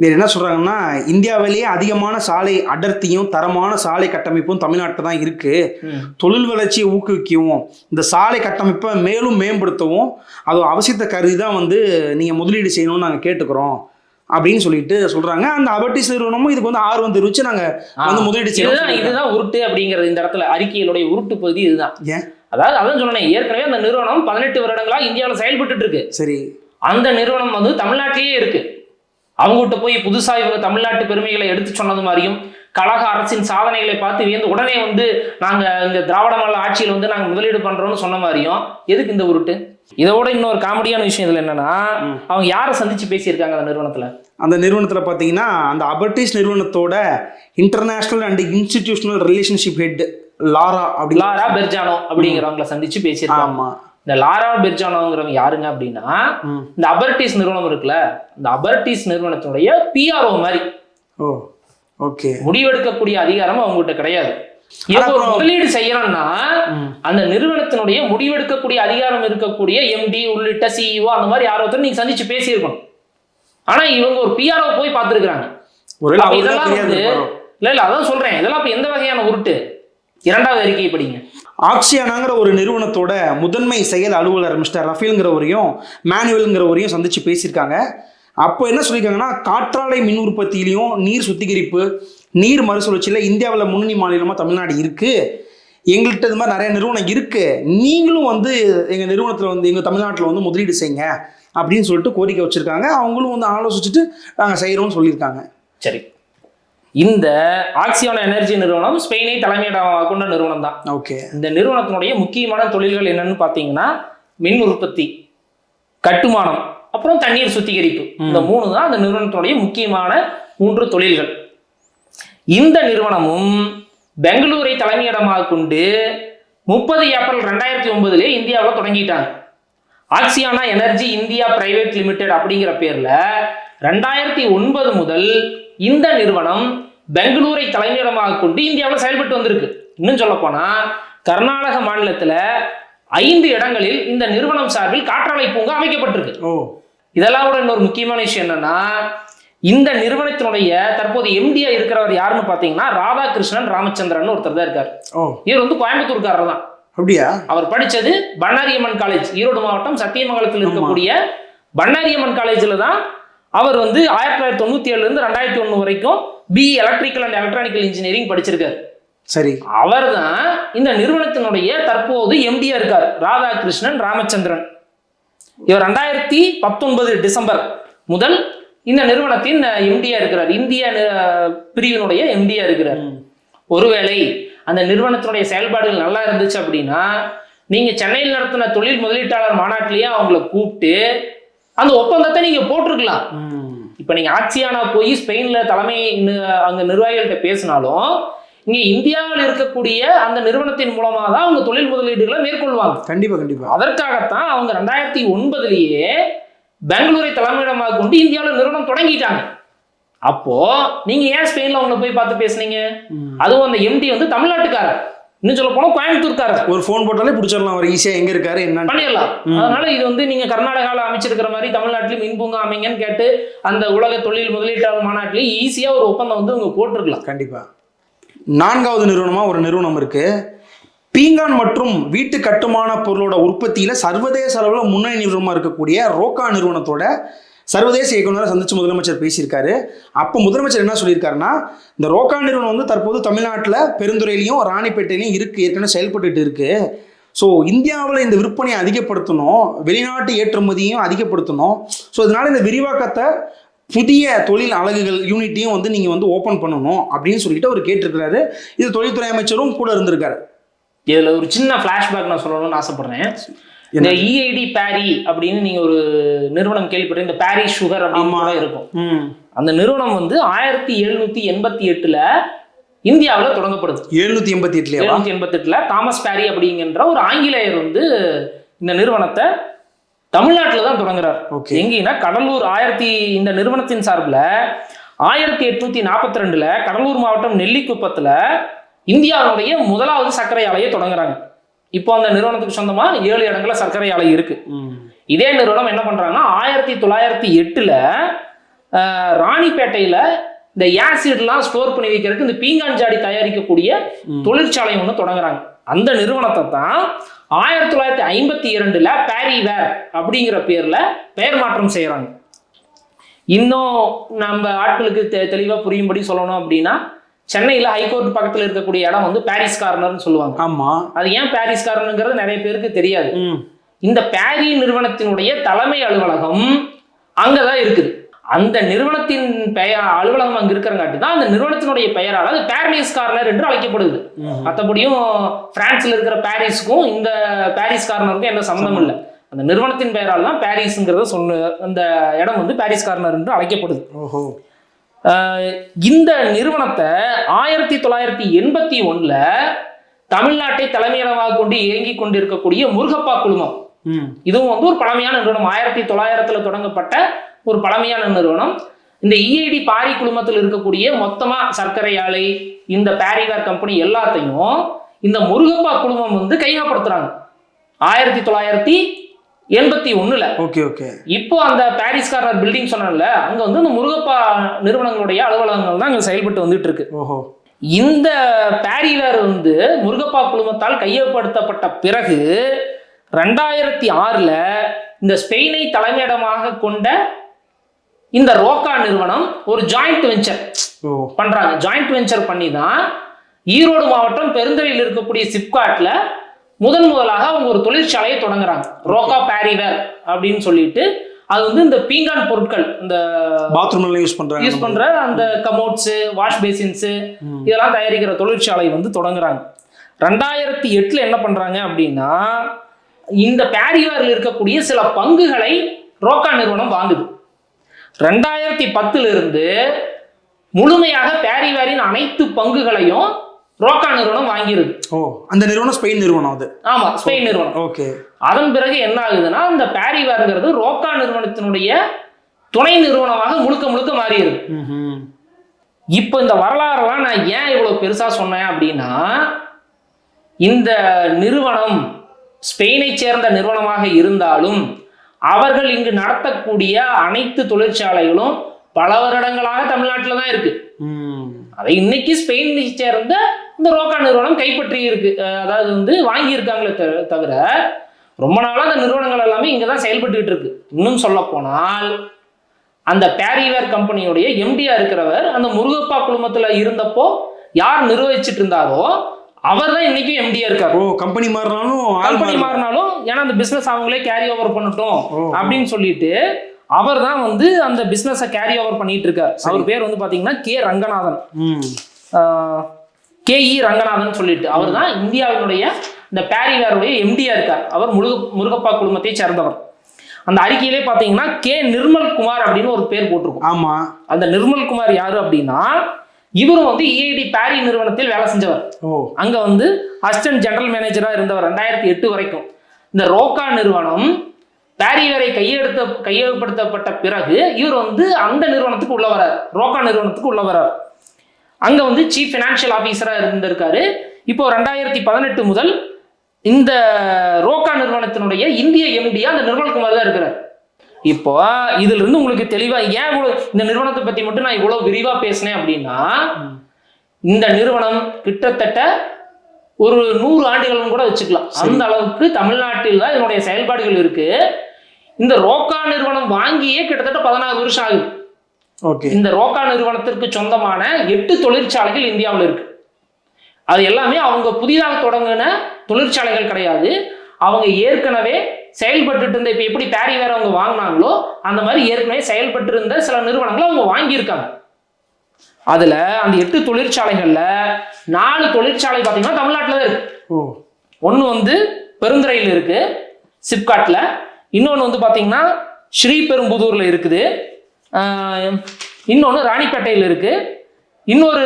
வேறு என்ன சொல்கிறாங்கன்னா இந்தியாவிலேயே அதிகமான சாலை அடர்த்தியும் தரமான சாலை கட்டமைப்பும் தமிழ்நாட்டில் தான் இருக்குது தொழில் வளர்ச்சியை ஊக்குவிக்கவும் இந்த சாலை கட்டமைப்பை மேலும் மேம்படுத்தவும் அது அவசியத்தை கருதி தான் வந்து நீங்கள் முதலீடு செய்யணும்னு நாங்கள் கேட்டுக்கிறோம் அப்படின்னு சொல்லிட்டு சொல்கிறாங்க அந்த அபர்டிஸ் நிறுவனமும் இதுக்கு வந்து ஆர்வம் தெரிவித்து நாங்கள் வந்து முதலீடு செய்யணும் இதுதான் உருட்டு அப்படிங்கிறது. இந்த இடத்துல அறிக்கையிலுடைய உருட்டு பகுதி இதுதான். அதாவது அதான் சொன்னேன் ஏற்கனவே அந்த நிறுவனம் பதினெட்டு வருடங்களா இந்தியாவில் செயல்பட்டு இருக்கு. சரி. அந்த நிறுவனம் வந்து தமிழ்நாட்டிலேயே இருக்கு. அவங்ககிட்ட போய் புதுசா இவங்க தமிழ்நாட்டு பெருமைகளை எடுத்து சொன்னது மாதிரியும் கழக அரசின் சாதனைகளை பார்த்து வியந்து உடனே வந்து நாங்க இந்த திராவிட மாடல் ஆட்சியில் வந்து நாங்க முதலீடு பண்றோம்னு சொன்ன மாதிரியும் எதுக்கு இந்த உருட்டு? இதோட இன்னொரு காமெடியான விஷயம் இதுல என்னன்னா அவங்க யாரை சந்திச்சு பேசியிருக்காங்க அந்த நிறுவனத்துல? அந்த நிறுவனத்தில் பார்த்தீங்கன்னா அந்த அபர்டிஸ் நிறுவனத்தோட international and institutional relationship head Laura அப்படி லாரா பெர்ஜானோ அப்படிங்கிறவங்கள சந்திச்சு பேசியிருக்காங்க. ஆமாம் இந்த லாரா பெர்ஜானோங்கிறவங்க யாருங்க அப்படின்னா. இந்த அபர்டிஸ் நிறுவனம் இருக்குல்ல இந்த அபர்டிஸ் நிறுவனத்தினுடைய பிஆர்ஓ மாதிரி. ஓகே. முடிவெடுக்கக்கூடிய அதிகாரம் அவங்ககிட்ட கிடையாது. ஒரு முதலீடு செய்யறோம்னா அந்த நிறுவனத்தினுடைய முடிவெடுக்கக்கூடிய அதிகாரம் இருக்கக்கூடிய எம்டி உள்ளிட்ட சிஇஓ அந்த மாதிரி யாரோ ஒருத்தர் நீங்க சந்திச்சு பேசியிருக்கணும். ஆனா இவங்க ஒரு பிஆர்ஓ போய் அவருக்கு இதெல்லாம் வந்து. இல்ல இல்ல அதான் சொல்றேன். இதெல்லாம் அப்ப எந்த வகையான உருட்டு? இரண்டாவது அறிக்கையை படிங்க. ஆக்சியானாங்கிற ஒரு நிறுவனத்தோட முதன்மை செயல் அலுவலர் மிஸ்டர் ரஃபேல்ங்கிறவரையும் மேனுவல்ங்கிறவரையும் சந்திச்சு பேசியிருக்காங்க. அப்போ என்ன சொல்லியிருக்காங்கன்னா காற்றாலை மின் உற்பத்தியிலையும் நீர் சுத்திகரிப்பு நீர் மறுசுழற்சியில் இந்தியாவில் முன்னணி மாநிலமாக தமிழ்நாடு இருக்குது எங்கள்கிட்ட இது மாதிரி நிறைய நிறுவனம் இருக்குது நீங்களும் வந்து எங்கள் நிறுவனத்தில் வந்து எங்கள் தமிழ்நாட்டில் வந்து முதலீடு செய்யுங்க அப்படின்னு சொல்லிட்டு கோரிக்கை வச்சுருக்காங்க. அவங்களும் வந்து ஆலோசிச்சுட்டு நாங்கள் செய்கிறோம்னு சொல்லியிருக்காங்க. சரி. இந்த ஆக்சியோன எனர்ஜி நிறுவனம் ஸ்பெயினை தலைமையிடமாக கொண்ட நிறுவனம் தான் ஓகே. இந்த நிறுவனத்தினுடைய முக்கியமான தொழில்கள் என்னன்னு பார்த்தீங்கன்னா மின் உற்பத்தி கட்டுமானம் அப்புறம் தண்ணீர் சுத்திகரிப்பு. இந்த மூணு தான் அந்த நிறுவனத்தினுடைய முக்கியமான மூன்று தொழில்கள். இந்த நிறுவனமும் பெங்களூரை தலைமையிடமாக கொண்டு முப்பது ஏப்ரல் ரெண்டாயிரத்தி ஒன்பதுல இந்தியாவில் தொடங்கிட்டாங்க. Acciona energy India private limited அப்படிங்கிற பேர்ல ரெண்டாயிரத்தி ஒன்பது முதல் இந்த நிறுவனம் பெங்களூரை தலைமையிடமாக கொண்டு இந்தியாவில் செயல்பட்டு வந்திருக்கு. இன்னும் சொல்ல போனா கர்நாடக மாநிலத்துல ஐந்து இடங்களில் இந்த நிறுவனம் சார்பில் காற்றாலை பூங்கா அமைக்கப்பட்டிருக்கு. இதெல்லாம் கூட இன்னொரு முக்கியமான விஷயம் என்னன்னா இந்த நிறுவனத்தினுடைய தற்போது எம்டியா இருக்கிறவர் யாருன்னு பார்த்தீங்கன்னா ராதாகிருஷ்ணன் ராமச்சந்திரன் ஒருத்தர் தான் இருக்கார். இவர் வந்து கோயம்புத்தூர்காரர் தான். அப்படியா? அவர் படிச்சது பண்ணாரியம்மன் காலேஜ் ஈரோடு மாவட்டம் சத்தியமங்கலத்தில் இருக்கக்கூடிய பண்ணாரியம்மன் காலேஜில் தான் அவர் வந்து ஆயிரத்தி தொள்ளாயிரத்தி தொண்ணூத்தி ஏழுல இருந்து ரெண்டாயிரத்தி ஒன்று வரைக்கும் B electrical and electronical engineering படிச்சிருக்காரு. சரி. அவர் தான் இந்த நிறுவனத்தினுடைய தற்போது எம்டியா இருக்கார் ராதாகிருஷ்ணன் ராமச்சந்திரன். இவர் ரெண்டாயிரத்தி பத்தொன்பது டிசம்பர் முதல் இந்த நிறுவனத்தின் எம்டியா இருக்கிறார். இந்திய பிரிவினுடைய எம்டியா இருக்கிறார். ஒருவேளை அந்த நிறுவனத்தினுடைய செயல்பாடுகள் நல்லா இருந்துச்சு அப்படின்னா நீங்க சென்னையில் நடத்தின தொழில் முதலீட்டாளர் மாநாட்டிலேயே அவங்கள கூப்பிட்டு அந்த ஒப்பந்தத்தை நீங்க போட்டிருக்கலாம். இப்போ நீங்க ஆக்சியானா போய் ஸ்பெயின்ல தலைமை அங்க நிர்வாகிகள்கிட்ட பேசினாலும் இங்க இந்தியாவில் இருக்கக்கூடிய அந்த நிறுவனத்தின் மூலமா தான் அவங்க தொழில் முதலீடுகளை மேற்கொள்வாங்க. கண்டிப்பா கண்டிப்பா. அதற்காகத்தான் அவங்க ரெண்டாயிரத்தி ஒன்பதுலயே பெங்களூரை தலைமையிடமாக கொண்டு இந்தியாவில் நிறுவனம் தொடங்கிட்டாங்க. அப்போ நீங்க ஏன் ஸ்பெயின்ல அவங்கள போய் பார்த்து பேசுனீங்க? அதுவும் அந்த எம்டி வந்து தமிழ்நாட்டுக்காரர். இன்னும் சொல்ல போனா கோயம்புத்தூர்காரர். ஒரு ஃபோன் போட்டாலே பிடிச்சிடலாம் அவர் ஈஸியா எங்க இருக்காரு என்னன்னு. பண்ணிடலாம். அதனால இது வந்து நீங்க கர்நாடகாவில் அமைச்சிருக்கிற மாதிரி தமிழ்நாட்டிலும் மின்பூங்கா அமைங்கன்னு கேட்டு அந்த உலக தொழில் முதலீட்டாளர் மாநாட்டிலேயே ஈஸியா ஒரு ஒப்பந்தம் வந்து அவங்க போட்டிருக்கலாம். கண்டிப்பா. நான்காவது நிறுவனமா ஒரு நிறுவனம் இருக்கு. பீங்கான் மற்றும் வீட்டு கட்டுமான பொருளோட உற்பத்தியில சர்வதேச அளவில் முன்னணி நிறுவனமா இருக்கக்கூடிய ரோக்கா நிறுவனத்தோட சர்வதேச இயக்குநரை சந்திச்சு முதலமைச்சர் பேசியிருக்காரு. அப்போ முதலமைச்சர் என்ன சொல்லியிருக்காருன்னா இந்த ரோக்கா நிறுவனம் வந்து தற்போது தமிழ்நாட்டில் பெருந்துறையிலையும் ராணிப்பேட்டையிலையும் இருக்கு ஏற்கனவே செயல்பட்டுட்டு இருக்கு. ஸோ இந்தியாவில் இந்த விற்பனையை அதிகப்படுத்தணும் வெளிநாட்டு ஏற்றுமதியும் அதிகப்படுத்தணும். ஸோ இதனால இந்த விரிவாக்கத்தை புதிய தொழில் அலகுகள் யூனிட்டையும் வந்து நீங்கள் வந்து ஓப்பன் பண்ணணும் அப்படின்னு சொல்லிட்டு அவர் கேட்டிருக்கிறாரு. இது தொழில்துறை அமைச்சரும் கூட இருந்திருக்காரு. இதில் ஒரு சின்ன ஃப்ளாஷ்பேக் நான் சொல்லணும்னு ஆசைப்பட்றேன். இந்த இஐடி பேரி அப்படின்னு நீங்க ஒரு நிறுவனம் கேள்விப்பட்ட இந்த பாரி சுகர் அப்படின்னு இருக்கும். ம். அந்த நிறுவனம் வந்து ஆயிரத்தி எழுநூத்தி எண்பத்தி எட்டுல இந்தியாவில் தொடங்கப்படுது. எழுநூத்தி எண்பத்தி எட்டுலயா? எழுநூத்தி எண்பத்தெட்டுல தாமஸ் பேரி அப்படிங்கிற ஒரு ஆங்கிலேயர் வந்து இந்த நிறுவனத்தை தமிழ்நாட்டில் தான் தொடங்குறார். எங்கன்னா கடலூர் ஆயிரத்தி இந்த நிறுவனத்தின் சார்பில் ஆயிரத்தி எட்நூத்தி நாற்பத்தி ரெண்டுல கடலூர் மாவட்டம் நெல்லிக்குப்பத்துல இந்தியாவுடைய முதலாவது சர்க்கரை ஆலையை தொடங்குறாங்க. இப்போ அந்த நிறுவனத்துக்கு சொந்தமா ஏழு இடங்கள்ல சர்க்கரை ஆலை இருக்கு. இதே நிறுவனம் என்ன பண்றாங்கன்னா ஆயிரத்தி தொள்ளாயிரத்தி எட்டுல ராணிப்பேட்டையில இந்த ஆசிட்லாம் ஸ்டோர் பண்ணி வைக்கிறதுக்கு இந்த பீங்கான் ஜாடி தயாரிக்கக்கூடிய தொழிற்சாலை ஒன்று தொடங்குறாங்க. அந்த நிறுவனத்தை தான் ஆயிரத்தி தொள்ளாயிரத்தி ஐம்பத்தி இரண்டுல பேரிவேர் அப்படிங்கிற பேர்ல பெயர் மாற்றம் செய்யறாங்க. இன்னும் நம்ம ஆட்களுக்கு தெ தெளிவாக புரியும்படி சொல்லணும் அப்படின்னா சென்னையில் ஹைகோர்ட் பக்கத்தில் இருக்கக்கூடிய இடம் வந்து பாரிஸ் கார்னர்னு சொல்லுவாங்க. ஆமா. அது ஏன் பாரிஸ் கார்னருங்கிறது நிறைய பேருக்கு தெரியாது. இந்த பேரி நிறுவனத்தினுடைய தலைமை அலுவலகம் அங்கதான் இருக்குது. அந்த நிறுவனத்தின் பெயர் அலுவலகம் அங்க இருக்கிறங்காட்டி தான் அந்த நிறுவனத்தினுடைய பெயரால் அது பாரிஸ் கார்னர் என்று அழைக்கப்படுது. மற்றபடியும் பிரான்ஸ்ல இருக்கிற பாரிஸ்க்கும் இந்த பாரிஸ் கார்னருக்கும் எந்த சம்மந்தம் இல்லை. அந்த நிறுவனத்தின் பெயரால் தான் பாரிஸ்ங்கிறத சொன்ன அந்த இடம் வந்து பாரிஸ் கார்னர் என்று அழைக்கப்படுது. ஓஹோ. இந்த நிறுவனத்தை ஆயிரத்தி தொள்ளாயிரத்தி எண்பத்தி ஒண்ணுல தமிழ்நாட்டை தலைமையிடமாக கொண்டு இயங்கி கொண்டிருக்கக்கூடிய முருகப்பா குழுமம். ம். இதுவும் வந்து ஒரு பழமையான நிறுவனம். ஆயிரத்தி தொள்ளாயிரத்துல தொடங்கப்பட்ட ஒரு பழமையான நிறுவனம். இந்த இஐடி பாரி குழுமத்தில் இருக்கக்கூடிய மொத்தமா சர்க்கரை ஆலை இந்த பேரிவேர் கம்பெனி எல்லாத்தையும் இந்த முருகப்பா குழுமம் வந்து கையகப்படுத்துறாங்க. ஆயிரத்தி தொள்ளாயிரத்தி எண்பத்தி ஒண்ணுல. Okay okay. இப்போ அந்த பாரிஸ் கார்னர் பில்டிங் சொன்னேன்ல அங்க வந்து இந்த முருகப்பா நிறுவனங்களுடைய அலுவலகங்கள் தான் அங்க செயல்பட்டு வந்துட்டு இருக்கு ஓஹோ. இந்த பேரிவேர் வந்து முருகப்பா குழுமத்தால் கையகப்படுத்தப்பட்ட பிறகு ரெண்டாயிரத்தி ஆறுல இந்த ஸ்பெயினை தலைமையிடமாக கொண்ட இந்த ரோக்கா நிறுவனம் ஒரு ஜாயிண்ட் வெஞ்சர் பண்றாங்க. ஜாயிண்ட் வெஞ்சர் பண்ணி தான் ஈரோடு மாவட்டம் பெருந்துறையில் இருக்கக்கூடிய சிப்காட்ல முதன் முதலாக அவங்க ஒரு தொழிற்சாலையை தொடங்குறாங்க. ரோக்கா பேரிவேர் அப்படின்னு சொல்லிட்டு அது வந்து இந்த பீங்கான் பொருட்கள் இந்த பாத்ரூம்ல யூஸ் பண்றாங்க யூஸ் பண்ற அந்த கமோட்ஸ் வாஷ் பேசின்ஸ். இதெல்லாம் தயாரிக்கிற தொழிற்சாலை வந்து தொடங்குறாங்க. ரெண்டாயிரத்தி எட்டுல என்ன பண்றாங்க அப்படின்னா இந்த பேரிவாரில் இருக்கக்கூடிய சில பங்குகளை ரோக்கா நிறுவனம் வாங்குது. ரெண்டாயிரத்தி பத்துல இருந்து முழுமையாக பேரிவாரின் அனைத்து பங்குகளையும் ரோக்கா நிறுவனம் வாங்கிருது ஓ அந்த நிறுவனம் ஸ்பெயின் நிறுவனம் அது. ஆமா ஸ்பெயின் நிறுவனம். ஓகே. அதன் பிறகு என்ன ஆகுதுன்னா இந்த பேரிவாருங்கிறது ரோக்கா நிறுவனத்தினுடைய துணை நிறுவனமாக முழுக்க முழுக்க மாறிடுது இப்போ இந்த வரலாறுலாம் நான் ஏன் இவ்வளவு பெருசா சொன்னேன் அப்படின்னா இந்த நிறுவனம் ஸ்பெயினை சேர்ந்த நிறுவனமாக இருந்தாலும் அவர்கள் இங்கு நடத்தக்கூடிய அனைத்து தொழிற்சாலைகளும் பல வருடங்களாக தமிழ்நாட்டில் தான் இருக்கு. அதை இன்னைக்கு ஸ்பெயினை சேர்ந்த இந்த ரோக்கா நிறுவனம் கைப்பற்றி இருக்கு. அதாவது வந்து வாங்கி இருக்காங்களே தவிர- ரொம்ப நாளா அந்த நிறுவனங்கள் எல்லாமே இங்க தான் செயல்பட்டுக்கிட்டு இருக்கு. இன்னும் சொல்ல போனால் அந்த பேரிவேர் கம்பெனியுடைய எம்டியா இருக்கிறவர் அந்த முருகப்பா குழுமத்துல இருந்தப்போ யார் நிர்வகிச்சிட்டு இருந்தாரோ அவர் தான் இன்னைக்கும் எம்டியா இருக்காரு. ஓ கம்பெனி மாறினாலும் ஆள் கம்பெனி. மாறினாலும் ஏன்னா அந்த பிசினஸ் அவங்களே கேரி ஓவர் பண்ணட்டும். அப்படின்னு சொல்லிட்டு அவர் தான் வந்து அந்த பிசினஸை கேரி ஓவர் பண்ணிட்டு இருக்கார் அவர் பேர் வந்து பாத்தீங்கன்னா கே ரங்கநாதன். ம். கே இ ரங்கநாதன் சொல்லிட்டு. அவர் தான் இந்தியாவினுடைய இந்த பேரிவேருடைய எம்டியா இருக்கார். அவர் முருக முருகப்பா குழுமத்தை சேர்ந்தவர். அந்த அறிக்கையிலே பார்த்தீங்கன்னா கே நிர்மல் குமார் அப்படின்னு ஒரு பேர் போட்டிருக்கும். ஆமா. அந்த நிர்மல் குமார் யாரு அப்படின்னா இவரும் வந்து இஐடி பேரி நிறுவனத்தில் வேலை செஞ்சவர். ஓ. அங்க வந்து அசிஸ்டன்ட் ஜெனரல் மேனேஜரா இருந்தவர் ரெண்டாயிரத்தி எட்டு வரைக்கும். இந்த ரோக்கா நிறுவனம் பேரிவேரை கையெடுத்த கையகப்படுத்தப்பட்ட பிறகு இவர் வந்து அந்த நிறுவனத்துக்கு உள்ள வரார் ரோக்கா நிறுவனத்துக்கு உள்ள வரார் அங்க வந்து சீஃப் ஃபினான்ஷியல் ஆஃபீஸரா இருந்திருக்காரு. இப்போ ரெண்டாயிரத்தி பதினெட்டு முதல் இந்த ரோக்கா நிறுவனத்தினுடைய இந்திய எம்டியா அந்த நிர்மல்குமார் தான் இருக்கிறார். இப்போ இதுல இருந்து உங்களுக்கு தெளிவா ஏன் இவ்வளவு இந்த நிறுவனத்தை பத்தி மட்டும் நான் இவ்வளவு விரிவா பேசினேன் அப்படின்னா இந்த நிறுவனம் கிட்டத்தட்ட ஒரு நூறு ஆண்டுகளும் கூட வச்சுக்கலாம். அந்த அளவுக்கு தமிழ்நாட்டில் தான் இதனுடைய செயல்பாடுகள் இருக்கு. இந்த ரோக்கா நிறுவனம் வாங்கியே கிட்டத்தட்ட பதினாறு வருஷம் ஆகுது. ஓகே. இந்த ரோக்கா நிறுவனத்திற்கு சொந்தமான எட்டு தொழிற்சாலைகள் இந்தியாவில் இருக்கு. அது எல்லாமே அவங்க புதிதாக தொடங்கின தொழிற்சாலைகள் கிடையாது. அவங்க ஏற்கனவே செயல்பட்டு இருந்த இப்போ எப்படி பேரி வேற அவங்க வாங்கினாங்களோ அந்த மாதிரி ஏற்கனவே செயல்பட்டு இருந்த சில நிறுவனங்களை அவங்க வாங்கியிருக்காங்க. அதுல அந்த எட்டு தொழிற்சாலைகள்ல நாலு தொழிற்சாலை பார்த்தீங்கன்னா தமிழ்நாட்டில் தான் இருக்கு ஒன்று வந்து பெருந்துறையில் இருக்கு சிப்காட்ல இன்னொன்று வந்து பார்த்தீங்கன்னா ஸ்ரீபெரும்புதூர்ல இருக்குது. இன்னொன்று ராணிப்பேட்டையில் இருக்கு. இன்னொரு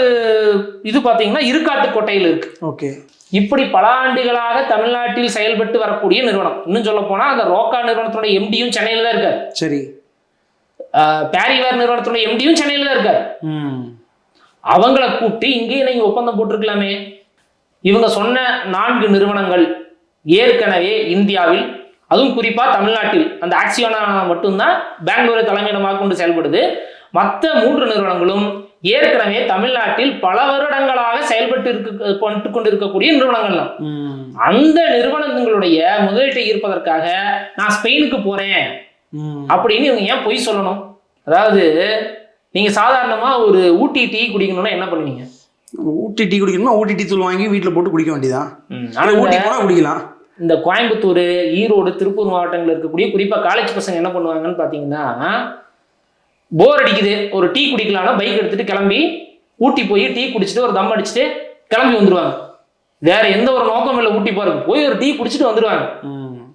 இது பார்த்தீங்கன்னா இருக்காட்டுக்கோட்டையில் இருக்கு. ஓகே. இப்படி பல ஆண்டுகளாக தமிழ்நாட்டில் செயல்பட்டு வரக்கூடிய நிறுவனம். இன்னும் சொல்ல போனா அந்த ரோக்கா நிறுவனத்தோட எம்டியும் சென்னையில தான் இருக்காரு. சரி. பேரிவேர் நிறுவனத்தோட எம்டியும் சென்னையில தான் இருக்காரு. ம். அவங்கள கூப்பிட்டு இங்கேயே நீங்க ஒப்பந்தம் போட்டிருக்கலாமே. இவங்க சொன்ன நான்கு நிறுவனங்கள் ஏற்கனவே இந்தியாவில் அதுவும் குறிப்பா தமிழ்நாட்டில் அந்த ஆக்சியோனா மட்டும்தான் பெங்களூரை தலைமையிடமாக கொண்டு செயல்படுது. மற்ற மூன்று நிறுவனங்களும் ஏற்கனவே தமிழ்நாட்டில் பல வருடங்களாக செயல்பட்டு இருக்க கொண்டு கொண்டிருக்கக்கூடிய நிறுவனங்கள் தான். அந்த நிறுவனங்களுடைய முதலீட்டை ஈர்ப்பதற்காக நான் ஸ்பெயினுக்கு போறேன் அப்படின்னு இவங்க ஏன் பொய் சொல்லணும்? அதாவது நீங்க சாதாரணமா ஒரு ஊட்டி டீ குடிக்கணும்னா என்ன பண்ணுவீங்க? ஊட்டி டீ குடிக்கணுமா ஊட்டி டீ தூள் வாங்கி வீட்டில் போட்டு குடிக்க வேண்டியதான் ஆனா ஆனால் ஊட்டி போனால் குடிக்கலாம். இந்த கோயம்புத்தூர் ஈரோடு திருப்பூர் மாவட்டங்களில் இருக்கக்கூடிய குறிப்பா காலேஜ் பசங்க என்ன பண்ணுவாங்கன்னு பாத்தீங்கன்னா போர் அடிக்குது. ஒரு டீ குடிக்கலாம்னா பைக் எடுத்துட்டு கிளம்பி ஊட்டி போய் டீ குடிச்சிட்டு ஒரு தம் அடிச்சுட்டு கிளம்பி வந்துருவாங்க. வேற எந்த ஒரு நோக்கம் இல்லை ஊட்டி போறதுக்கு. போய் ஒரு டீ குடிச்சிட்டு வந்துருவாங்க. ம்.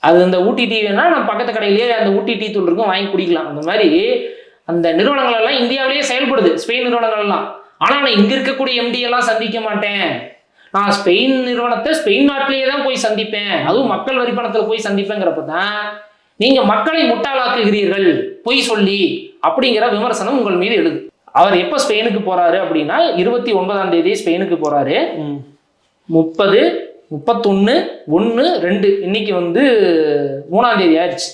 அது அந்த ஊட்டி டீ வேணா நம்ம பக்கத்து கடையிலேயே அந்த ஊட்டி டீ தூள் இருக்கும் வாங்கி குடிக்கலாம். அந்த மாதிரி அந்த நிறுவனங்கள் எல்லாம் இந்தியாவிலேயே செயல்படுது. ஸ்பெயின் நிறுவனங்கள் எல்லாம். ஆனா நான் இங்க இருக்கக்கூடிய எம்டி எல்லாம் சந்திக்க மாட்டேன். நான் ஸ்பெயின் நிறுவனத்தை ஸ்பெயின் நாட்டிலேயே தான் போய் சந்திப்பேன். அதுவும் மக்கள் வரி பணத்துல போய் சந்திப்பேங்கிறப்ப தான் நீங்க மக்களை முட்டாளாக்குகிறீர்கள் பொய் சொல்லி அப்படிங்கிற விமர்சனம் உங்கள் மீது எழுது. அவர் எப்ப ஸ்பெயினுக்கு போறாரு அப்படின்னா இருபத்தி ஒன்பதாம் தேதி ஸ்பெயினுக்கு போறாரு. முப்பது முப்பத்தொன்று ஒன்று ரெண்டு. இன்னைக்கு வந்து மூணாம் தேதி ஆயிடுச்சு.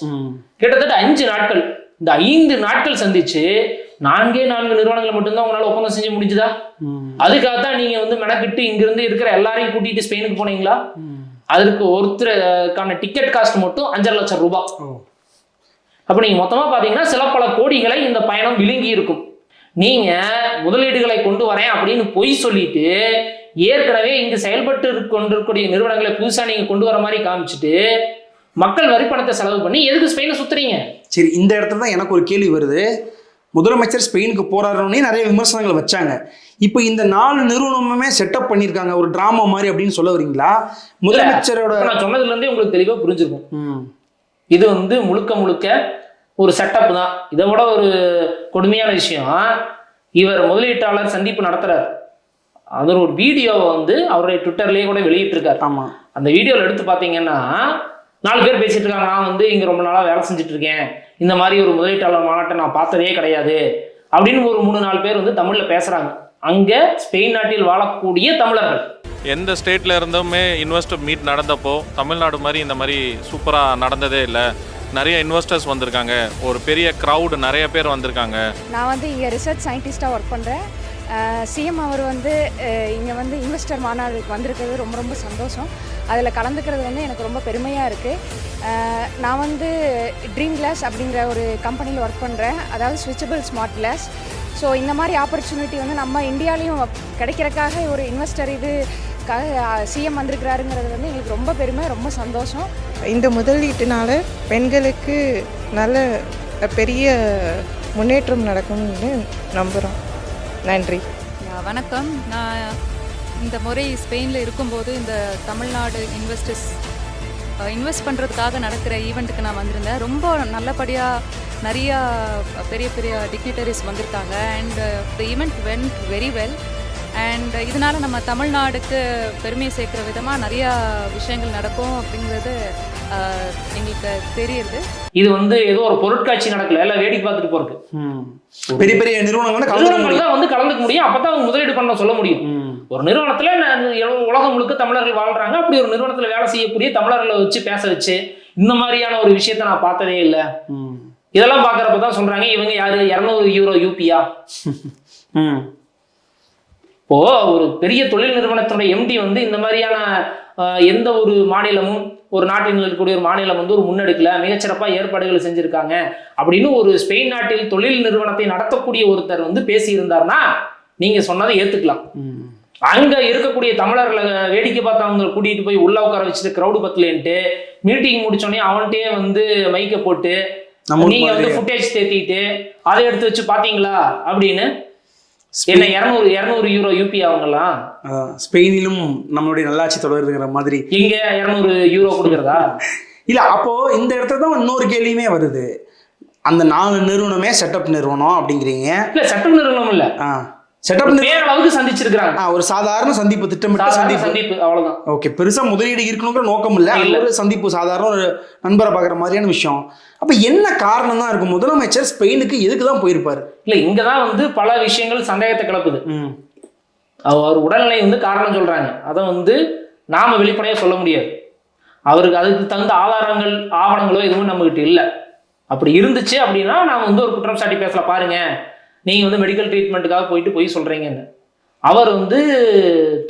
கிட்டத்தட்ட அஞ்சு நாட்கள் இந்த ஐந்து நாட்கள் சந்திச்சு நான்கே நான்கு நிறுவனங்களை மட்டும்தான் உங்களால ஒப்பந்தம் செஞ்சு முடிஞ்சுதா? அதுக்காக தான் நீங்க வந்து மெனக்கிட்டு இங்கிருந்து இருக்கிற எல்லாரையும் கூட்டிட்டு ஸ்பெயினுக்கு போனீங்களா? ம். அதுக்கு ஒருத்தருக்கான டிக்கெட் காஸ்ட் மட்டும் அஞ்சரை லட்சம் ரூபாய் அப்ப நீங்க மொத்தமா பாத்தீங்கன்னா சில பல கோடிகளை இந்த பயணம் விழுங்கி இருக்கும். நீங்க முதலீடுகளை கொண்டு வரேன் அப்படின்னு பொய் சொல்லிட்டு ஏற்கனவே இங்கு செயல்பட்டு கொண்டிருக்கக்கூடிய நிறுவனங்களை புதுசா நீங்க கொண்டு வர மாதிரி காமிச்சிட்டு மக்கள் வரி பணத்தை செலவு பண்ணி எதுக்கு ஸ்பெயினை சுத்துறீங்க? சரி இந்த இடத்துல தான் எனக்கு ஒரு கேள்வி வருது. முதலமைச்சர் ஸ்பெயினுக்கு போறாருன்னே நிறைய விமர்சனங்கள் வச்சாங்க. இப்போ இந்த நாலு நிறுவனமுமே செட்டப் பண்ணியிருக்காங்க. ஒரு டிராமா மாதிரி அப்படின்னு சொல்ல வரீங்களா? முதலமைச்சரோட நான் சொன்னதுல இருந்தே உங்களுக்கு தெளிவா புரிஞ்சிருக்கும். இது வந்து முழுக்க முழுக்க ஒரு செட்டப் தான். இதை விட ஒரு கொடுமையான விஷயம் இவர் முதலீட்டாளர் சந்திப்பு நடத்துறாரு. அதில் ஒரு வீடியோவை வந்து அவருடைய ட்விட்டர்லேயே கூட வெளியிட்டிருக்காரு. ஆமா. அந்த வீடியோவில் எடுத்து பார்த்தீங்கன்னா நாலு பேர் பேசிட்டு இருக்காங்க. நான் வந்து இங்கே ரொம்ப நாளாக வேலை செஞ்சுட்டு இருக்கேன். இந்த மாதிரி ஒரு முதலீட்டாளர் மாநாட்டை நான் பார்த்ததே கிடையாது. அப்படின்னு ஒரு மூணு நாலு பேர் வந்து தமிழில் பேசுகிறாங்க அங்கே ஸ்பெயின் நாட்டில் வாழக்கூடிய தமிழர்கள். எந்த ஸ்டேட்ல இருந்துமே இன்வெஸ்டர் மீட் நடந்தப்போ தமிழ்நாடு மாதிரி இந்த மாதிரி சூப்பராக நடந்ததே இல்லை. நிறைய இன்வெஸ்டர்ஸ் வந்திருக்காங்க. ஒரு பெரிய க்ரௌடு நிறைய பேர் வந்திருக்காங்க. நான் வந்து இங்கே ரிசர்ச் சயின்டிஸ்ட்டாக ஒர்க் பண்ணுறேன் சிஎம் அவர் வந்து இங்கே வந்து இன்வெஸ்டர் மாநாடுக்கு வந்திருக்கிறது ரொம்ப ரொம்ப சந்தோஷம். அதில் கலந்துக்கிறது வந்து எனக்கு ரொம்ப பெருமையாக இருக்குது நான் வந்து ட்ரீம் கிளாஸ் அப்படிங்கிற ஒரு கம்பெனியில் ஒர்க் பண்ணுறேன் அதாவது ஸ்விட்சபிள் ஸ்மார்ட் கிளாஸ் ஸோ இந்த மாதிரி ஆப்பர்ச்சுனிட்டி வந்து நம்ம இந்தியாலையும் கிடைக்கிறக்காக ஒரு இன்வெஸ்டர் இதுக்காக சிஎம் வந்திருக்கிறாருங்கிறது வந்து எங்களுக்கு ரொம்ப பெருமை ரொம்ப சந்தோஷம். இந்த முதலீட்டுனால பெண்களுக்கு நல்ல பெரிய முன்னேற்றம் நடக்கும்னு நம்புகிறோம் நன்றி. வணக்கம். நான் இந்த முறை ஸ்பெயினில் இருக்கும்போது இந்த தமிழ்நாடு இன்வெஸ்டர்ஸ் இன்வெஸ்ட் பண்ணுறதுக்காக நடக்கிற ஈவெண்ட்டுக்கு நான் வந்திருந்தேன். ரொம்ப நல்லபடியாக நிறையா பெரிய பெரிய டிக்னிட்டரிஸ் வந்திருக்காங்க. And the event went very well and இதனால் நம்ம தமிழ்நாடுக்கு பெருமை சேர்க்குற விதமாக நிறையா விஷயங்கள் நடக்கும் அப்படிங்கிறது எங்களுக்கு தெரியுது. இது வந்து ஏதோ ஒரு பொருட்காட்சி நடக்கல. எல்லாம் வேடிக்கை பார்த்துட்டு போறதுக்கு. ம். பெரிய பெரிய நிறுவனங்கள் வந்து கலந்துக்க நிறுவனங்கள் முடியும். தான் வந்து கலந்துக்க முடியும். அப்பதான் அவங்க முதலீடு பண்ண சொல்ல முடியும். ஒரு நிறுவனத்துல உலகம் முழுக்க தமிழர்கள் வாழ்றாங்க. அப்படி ஒரு நிறுவனத்துல வேலை செய்யக்கூடிய தமிழர்களை வச்சு பேச வச்சு இந்த மாதிரியான ஒரு விஷயத்த நான் பார்த்ததே இல்லை. இதெல்லாம் பார்க்கறப்ப தான் சொல்றாங்க இவங்க யாரு? இரநூறு யூரோ யூபியா. இப்போ ஒரு பெரிய தொழில் நிறுவனத்தினுடைய எம்டி வந்து இந்த மாதிரியான எந்த ஒரு மாநிலமும் ஒரு நாட்டில் இருக்கக்கூடிய ஒரு மாநிலம் வந்து ஒரு முன்னெடுக்கல மிகச்சிறப்பாக ஏற்பாடுகள் செஞ்சிருக்காங்க அப்படின்னு ஒரு ஸ்பெயின் நாட்டில் தொழில் நிறுவனத்தை நடத்தக்கூடிய ஒருத்தர் வந்து பேசியிருந்தார்னா நீங்க சொன்னதை ஏத்துக்கலாம். அங்க இருக்கக்கூடிய தமிழர்களை வேடிக்கை பார்த்து அவங்க கூட்டிட்டு போய் உள்ள உட்கார வச்சுட்டு கிரௌடு பத்தலேன்ட்டு மீட்டிங் முடிச்சோடனே அவன்கிட்டயே வந்து மைக்க போட்டு நீங்க வந்து. ஃபுட்டேஜ் தேத்திட்டு அதை எடுத்து வச்சு பாத்தீங்களா அப்படின்னு என்ன இரநூறு இரநூறு யூரோ யூபி அவங்கலாம் ஸ்பெயினிலும் நம்மளுடைய நல்லாட்சி தொடருங்கிற மாதிரி. இங்க இரநூறு யூரோ கொடுக்குறதா? இல்ல அப்போ இந்த இடத்துல தான் இன்னொரு கேள்வியுமே வருது. அந்த நாலு நிறுவனமே செட்டப் நிறுவனம் அப்படிங்கிறீங்க. இல்ல சட்ட நிறுவனம் இல்ல. ஆ செட்டப் பேரளவுக்கு சந்திச்சிருக்கிறாங்க. ஒரு சாதாரண சந்திப்பு திட்டமிட்ட சந்திப்பு. சந்திப்பு அவ்வளவுதான். ஓகே பெருசா முதலீடு இருக்கணுங்கிற நோக்கம் இல்ல. ஒரு சந்திப்பு சாதாரண ஒரு நண்பரை பார்க்குற மாதிரியான விஷயம். அப்ப என்ன காரணம் தான் இருக்கும்? முதலமைச்சர் ஸ்பெயினுக்கு எதுக்கு தான் போயிருப்பாரு? இல்ல இங்கதான் வந்து பல விஷயங்கள் சந்தேகத்தை கிளப்புது. அவர் உடல்நிலை வந்து காரணம் சொல்றாங்க. அதை வந்து நாம வெளிப்படையா சொல்ல முடியாது. அவருக்கு அதுக்கு தகுந்த ஆதாரங்கள் ஆவணங்களோ எதுவும் நம்மகிட்ட இல்லை. அப்படி இருந்துச்சு அப்படின்னா நான் வந்து ஒரு குற்றம் சாட்டி பேசல பாருங்க. நீங்க வந்து மெடிக்கல் ட்ரீட்மெண்ட்டுக்காக போயிட்டு போய் சொல்றீங்கன்னு. அவர் வந்து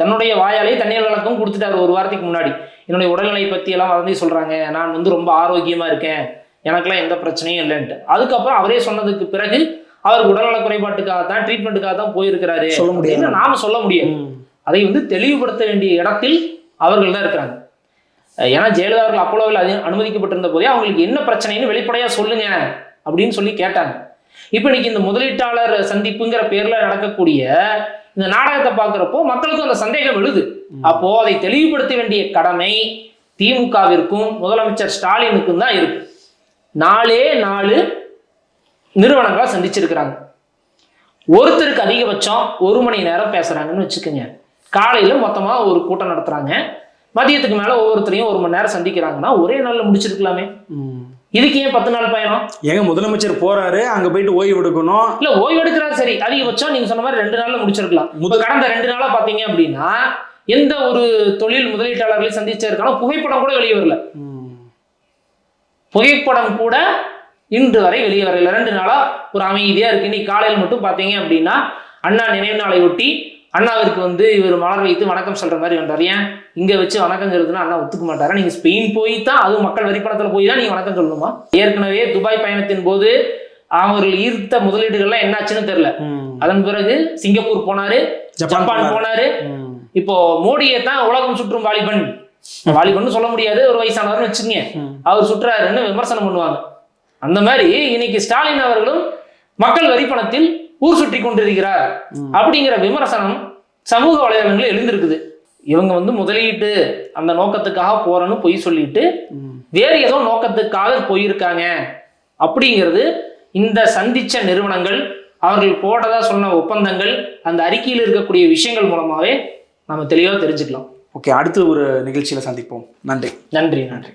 தன்னுடைய வாயாலே தண்ணீர் விளக்கம் கொடுத்துட்டாரு ஒரு வாரத்துக்கு முன்னாடி. என்னுடைய உடல்நிலை பத்தி எல்லாம் வதந்தி சொல்றாங்க. நான் வந்து ரொம்ப ஆரோக்கியமா இருக்கேன். எனக்கெல்லாம் எந்த பிரச்சனையும் இல்லைன்ட்டு. அதுக்கப்புறம் அவரே சொன்னதுக்கு பிறகு அவருக்கு உடல்நல குறைபாட்டுக்காக தான் ட்ரீட்மெண்ட்டுக்காக தான் போயிருக்கிறாரு. சொல்ல. அப்படின்னு நாம சொல்ல முடியாது. ம். அதை வந்து தெளிவுபடுத்த வேண்டிய இடத்தில் அவர்கள் தான் இருக்கிறாங்க ஏன்னா ஜெயலலிதா அவர்கள் அப்போலோவில் அது அனுமதிக்கப்பட்டிருந்த போதே அவங்களுக்கு என்ன பிரச்சனைன்னு வெளிப்படையா சொல்லுங்க அப்படின்னு சொல்லி கேட்டாங்க. இப்போ இன்னைக்கு இந்த முதலீட்டாளர் சந்திப்புங்கிற பேர்ல நடக்கக்கூடிய இந்த நாடகத்தை பார்க்குறப்போ மக்களுக்கும் அந்த சந்தேகம் எழுது. அப்போ அதை தெளிவுபடுத்த வேண்டிய கடமை திமுகவிற்கும் முதலமைச்சர் ஸ்டாலினுக்கும் தான் இருக்கு. நாலே நாலு நிறுவனங்களை சந்திச்சிருக்கிறாங்க. ஒருத்தருக்கு அதிகபட்சம் ஒரு மணி நேரம் பேசுறாங்கன்னு வச்சுக்கோங்க. காலையில மொத்தமா ஒரு கூட்டம் நடத்துறாங்க. மதியத்துக்கு மேல ஒவ்வொருத்தரையும் ஒரு மணி நேரம் சந்திக்கிறாங்கன்னா ஒரே நாள்ல முடிச்சிருக்கலாமே. இதுக்கு ஏன் பத்து நாள் பயணம்? ஏங்க முதலமைச்சர் போறாரு அங்க போயிட்டு ஓய்வு எடுக்கணும். இல்ல ஓய்வு எடுக்கிறாரு சரி. அதிகபட்சம் நீங்க சொன்ன மாதிரி ரெண்டு நாள்ல முடிச்சிருக்கலாம். கடந்த ரெண்டு நாளா பாத்தீங்க அப்படின்னா எந்த ஒரு தொழில் முதலீட்டாளர்களை சந்திச்சிருக்கானோ புகைப்படம் கூட வெளியே வரல. புகைப்படம் கூட இன்று வரை வெளியே வரல. ரெண்டு நாளா ஒரு அமைதியா இருக்கு. இன்னைக்கு காலையில் மட்டும் பாத்தீங்க அப்படின்னா அண்ணா நினைவு நாளை ஒட்டி அண்ணாவிற்கு வந்து இவர் மலர் வைத்து வணக்கம் சொல்ற மாதிரி வந்தார். ஏன்? இங்க வச்சு வணக்கங்கிறதுனா அண்ணா ஒத்துக்க மாட்டாரா? நீங்க ஸ்பெயின் போய் தான் அதுவும் மக்கள் வரிப்பணத்துல போய் தான் நீங்க வணக்கம் சொல்லணுமா? ஏற்கனவே துபாய் பயணத்தின் போது அவர்கள் ஈர்த்த முதலீடுகள்லாம் என்னாச்சுன்னு தெரியல. அதன் பிறகு சிங்கப்பூர் போனாரு ஜப்பான் போனாரு. இப்போ மோடியை தான் உலகம் சுற்றும் வாலிபன். வாலிபன் சொல்ல முடியாது ஒரு வயசானவர்னு வச்சுக்கங்க. ம். அவர் சுற்றுறாருன்னு விமர்சனம் பண்ணுவாங்க. அந்த மாதிரி இன்னைக்கு ஸ்டாலின் அவர்களும் மக்கள் வரி பணத்தில் ஊர் சுற்றி கொண்டிருக்கிறார் அப்படிங்கிற விமர்சனம் சமூக வலைதளங்களில் எழுந்திருக்குது. இவங்க வந்து முதலீட்டு அந்த நோக்கத்துக்காக போறேன்னு பொய் சொல்லிட்டு. வேறு ஏதோ நோக்கத்துக்காக போயிருக்காங்க. அப்படிங்கிறது இந்த சந்திச்ச நிறுவனங்கள் அவர்கள் போட்டதா சொன்ன ஒப்பந்தங்கள் அந்த அறிக்கையில் இருக்கக்கூடிய விஷயங்கள் மூலமாவே நம்ம தெளிவாக தெரிஞ்சுக்கலாம். ஓகே அடுத்து ஒரு நிகழ்ச்சியில் சந்திப்போம். நன்றி. நன்றி நன்றி.